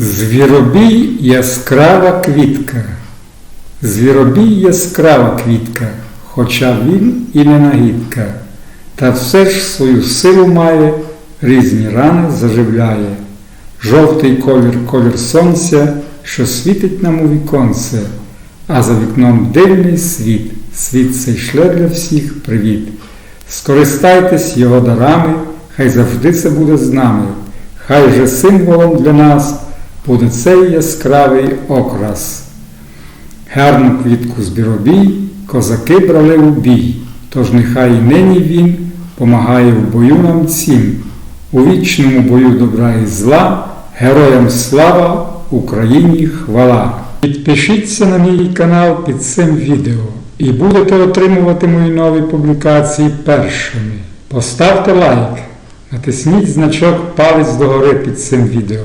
Звіробій яскрава квітка. Звіробій яскрава квітка, хоча він і не нагідка, та все ж свою силу має, різні рани заживляє. Жовтий колір колір сонця, що світить нам у віконце, а за вікном дивний світ, світ цей шле для всіх привіт. Скористайтесь його дарами, хай завжди це буде з нами, хай же символом для нас буде цей яскравий окрас. Гарну квітку збіробій козаки брали у бій, тож нехай нині він помагає в бою нам всім. У вічному бою добра і зла, героям слава, Україні хвала. Підпишіться на мій канал під цим відео і будете отримувати мої нові публікації першими. Поставте лайк, натисніть значок палець догори під цим відео.